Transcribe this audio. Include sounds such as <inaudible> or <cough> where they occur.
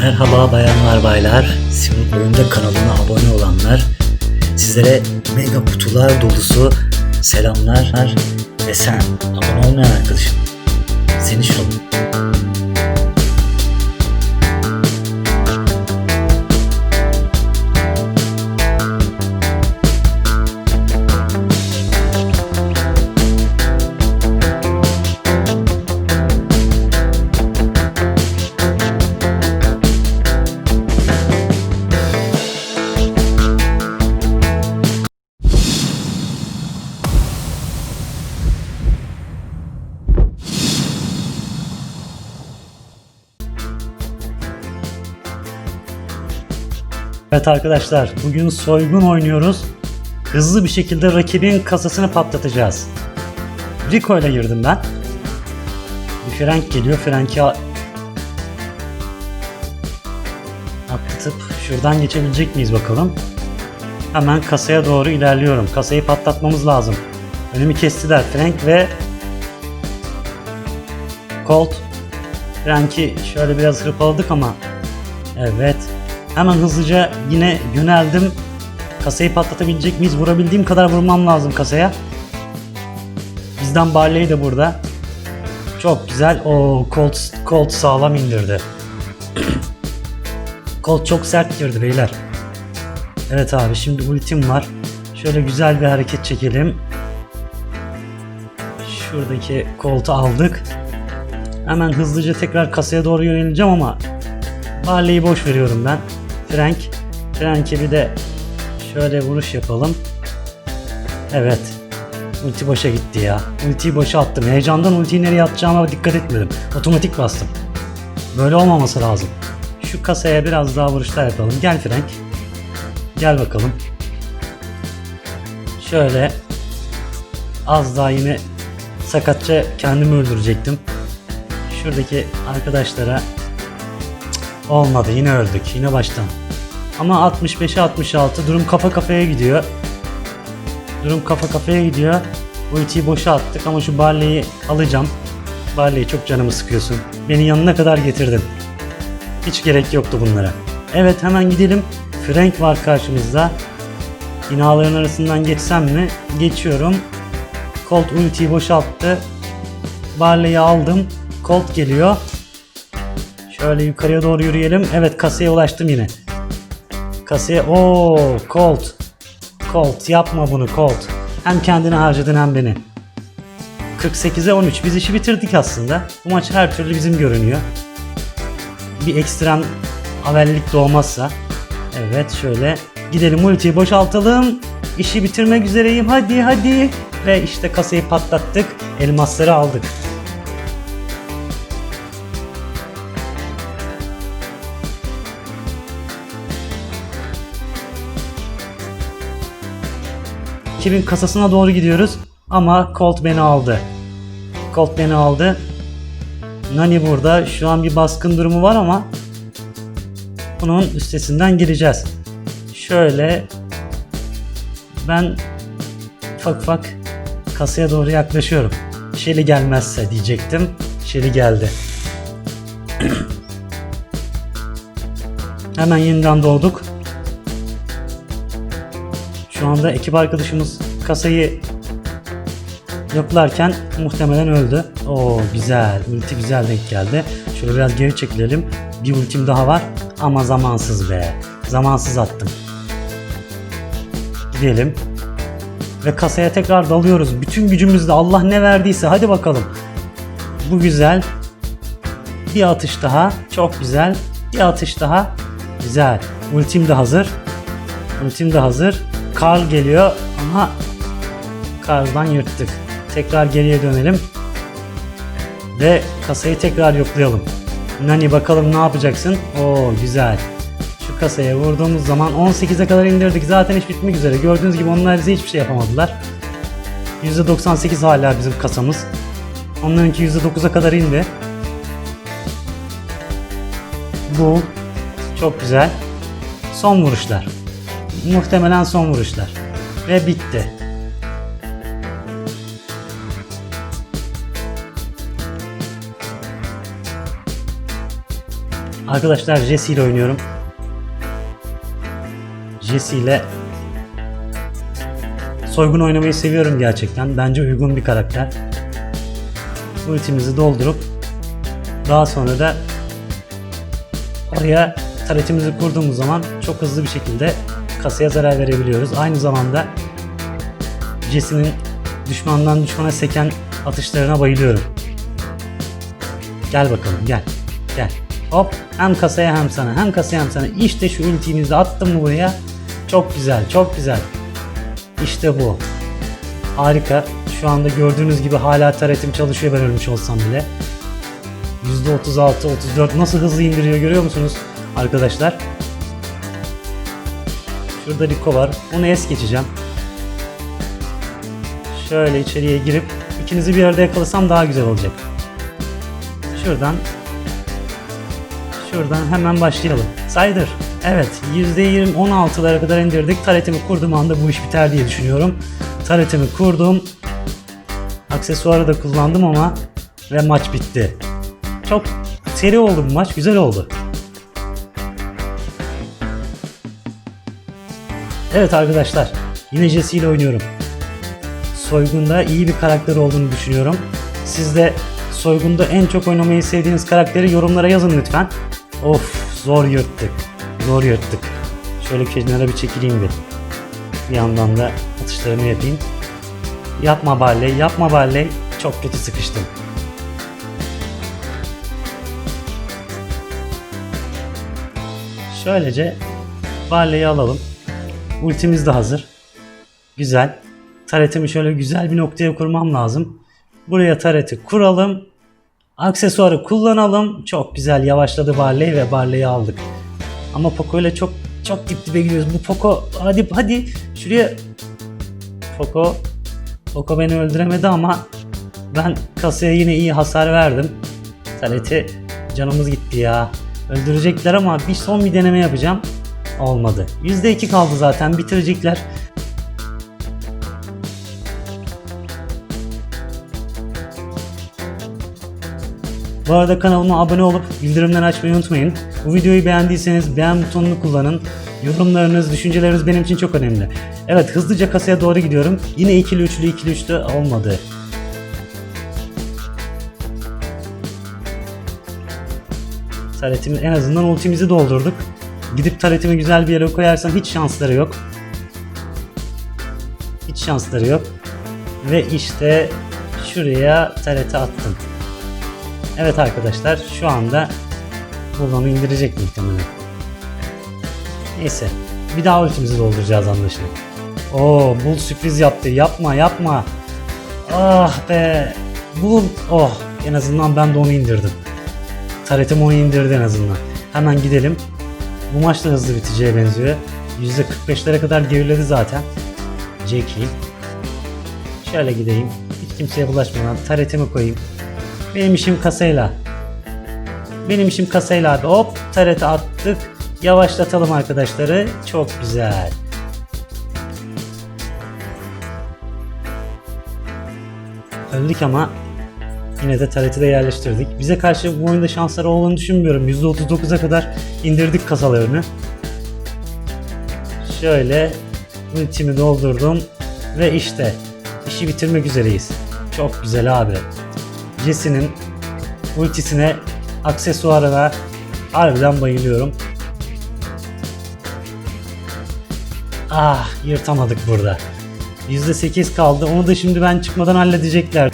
Merhaba bayanlar baylar. Simut Oyunda kanalına abone olanlar. Sizlere mega kutular dolusu selamlar ve sen abone olmayan arkadaşım. Seni şu Evet arkadaşlar bugün soygun oynuyoruz. Hızlı bir şekilde rakibin kasasını patlatacağız. Rico ile girdim ben. Bir Frank geliyor. Frank'i atlatıp şuradan geçebilecek miyiz bakalım. Hemen kasaya doğru ilerliyorum. Kasayı patlatmamız lazım. Önümü kestiler. Frank ve Colt. Frank'i şöyle biraz hırpaladık ama evet Hemen hızlıca yine yöneldim. Kasayı patlatabilecek miyiz? Vurabildiğim kadar vurmam lazım kasaya. Bizden Barley de burada. Çok güzel. O Colt, Colt sağlam indirdi. <clears throat> Colt çok sert girdi beyler. Evet abi şimdi ultim var. Şöyle güzel bir hareket çekelim. Şuradaki Colt'u aldık. Hemen hızlıca tekrar kasaya doğru yöneleceğim ama Barley'i boş veriyorum ben. Frank. Frank'e bir de şöyle vuruş yapalım. Evet. Ulti boşa gitti ya. Ultiyi boşa attım. Heyecandan ultiyi nereye atacağıma dikkat etmedim. Otomatik bastım. Böyle olmaması lazım. Şu kasaya biraz daha vuruşlar yapalım. Gel Frank. Gel bakalım. Şöyle az daha yine sakatça kendimi öldürecektim. Şuradaki arkadaşlara Olmadı yine öldük yine baştan. Ama 65'e 66 durum kafa kafaya gidiyor. Durum kafa kafaya gidiyor. Ultiyi boşa attık ama şu Barley'i alacağım. Barley'i çok canımı sıkıyorsun. Beni yanına kadar getirdin. Hiç gerek yoktu bunlara. Evet hemen gidelim. Frank var karşımızda. Binaların arasından geçsem mi? Geçiyorum. Colt ultiyi boşalttı. Barley'i aldım. Colt geliyor. Şöyle yukarıya doğru yürüyelim. Evet kasaya ulaştım yine. Kasaya o Colt. Colt yapma bunu Colt. Hem kendini harcadın hem beni. 48'e 13 biz işi bitirdik aslında. Bu maç her türlü bizim görünüyor. Bir ekstrem haberlik doğmazsa. Evet şöyle gidelim ultiyi boşaltalım. İşi bitirmek üzereyim hadi hadi. Ve işte kasayı patlattık. Elmasları aldık. Rakibin kasasına doğru gidiyoruz. Ama Colt beni aldı. Colt beni aldı. Nani burada. Şu an bir baskın durumu var ama bunun üstesinden gireceğiz. Şöyle ben ufak ufak kasaya doğru yaklaşıyorum. Şeli gelmezse diyecektim. Şeli geldi. <clears throat> Hemen yeniden doğduk. Şu anda ekip arkadaşımız kasayı yoklarken muhtemelen öldü. Oo güzel. Ulti güzel denk geldi. Şöyle biraz geri çekilelim. Bir ultim daha var ama zamansız be. Zamansız attım. Gidelim. Ve kasaya tekrar dalıyoruz. Bütün gücümüzle Allah ne verdiyse hadi bakalım. Bu güzel. Bir atış daha. Çok güzel. Bir atış daha. Güzel. Ultim de hazır. Ultim de hazır. Karl geliyor ama Karl'dan yırttık. Tekrar geriye dönelim. Ve kasayı tekrar yoklayalım. Nani bakalım ne yapacaksın? Oo güzel. Şu kasaya vurduğumuz zaman 18'e kadar indirdik. Zaten iş bitmek üzere. Gördüğünüz gibi onlar bize hiçbir şey yapamadılar. %98 hala bizim kasamız. Onlarınki %9'a kadar indi. Bu çok güzel. Son vuruşlar. Muhtemelen son vuruşlar. Ve bitti. Arkadaşlar Jesse ile oynuyorum. Jesse ile soygun oynamayı seviyorum gerçekten. Bence uygun bir karakter. Ultimizi doldurup daha sonra da oraya taretimizi kurduğumuz zaman çok hızlı bir şekilde kasaya zarar verebiliyoruz. Aynı zamanda Jesse'nin düşmandan düşmana seken atışlarına bayılıyorum. Gel bakalım gel. Gel. Hop hem kasaya hem sana hem kasaya hem sana. İşte şu ultimizi attım mı buraya? Çok güzel çok güzel. İşte bu. Harika. Şu anda gördüğünüz gibi hala taretim çalışıyor ben ölmüş olsam bile. %36, 34 nasıl hızlı indiriyor görüyor musunuz arkadaşlar? Şurada Rico var. Onu es geçeceğim. Şöyle içeriye girip ikinizi bir arada yakalasam daha güzel olacak. Şuradan Şuradan hemen başlayalım. Saydır. Evet %20 16'lara kadar indirdik. Taretimi kurduğum anda bu iş biter diye düşünüyorum. Taretimi kurdum. Aksesuarı da kullandım ama ve maç bitti. Çok seri oldu bu maç. Güzel oldu. Evet arkadaşlar. Yine Jesse ile oynuyorum. Soygun'da iyi bir karakter olduğunu düşünüyorum. Siz de Soygun'da en çok oynamayı sevdiğiniz karakteri yorumlara yazın lütfen. Of zor yırttık. Zor yırttık. Şöyle kenara bir çekileyim bir. Bir yandan da atışlarımı yapayım. Yapma Barley, yapma Barley. Çok kötü sıkıştım. Şöylece Barley'i alalım. Ultimiz de hazır. Güzel. Taretimi şöyle güzel bir noktaya kurmam lazım. Buraya tareti kuralım. Aksesuarı kullanalım. Çok güzel yavaşladı Barley ve Barley'i aldık. Ama Poco ile çok çok dip dibe gidiyoruz. Bu Poco hadi hadi şuraya Poco Poco beni öldüremedi ama ben kasaya yine iyi hasar verdim. Tareti canımız gitti ya. Öldürecekler ama bir son bir deneme yapacağım. Olmadı. %2 kaldı zaten bitirecekler. Bu arada kanalıma abone olup bildirimleri açmayı unutmayın. Bu videoyu beğendiyseniz beğen butonunu kullanın. Yorumlarınız, düşünceleriniz benim için çok önemli. Evet hızlıca kasaya doğru gidiyorum. Yine ikili üçlü ikili üçlü olmadı. Taretimi en azından ultimizi doldurduk. Gidip taretimi güzel bir yere koyarsam hiç şansları yok. Hiç şansları yok. Ve işte şuraya tareti attım. Evet arkadaşlar şu anda buradan indirecek muhtemelen. Neyse bir daha ultimizi dolduracağız anlaşılan. Oo bul sürpriz yaptı yapma yapma. Ah be bul oh en azından ben de onu indirdim. Taretim onu indirdi en azından. Hemen gidelim. Bu maç da hızlı biteceğe benziyor. %45'lere kadar geriledi zaten. Jackie. Şöyle gideyim. Hiç kimseye bulaşmadan taretimi koyayım. Benim işim kasayla. Benim işim kasayla abi. Hop tarete attık. Yavaşlatalım arkadaşları. Çok güzel. Öldük ama yine de tareti de yerleştirdik. Bize karşı bu oyunda şansları olduğunu düşünmüyorum. %39'a kadar indirdik kasalarını. Şöyle ultimi doldurdum ve işte işi bitirmek üzereyiz. Çok güzel abi. Jesse'nin ultisine, aksesuarına harbiden bayılıyorum. Ah yırtamadık burada. %8 kaldı. Onu da şimdi ben çıkmadan halledecekler.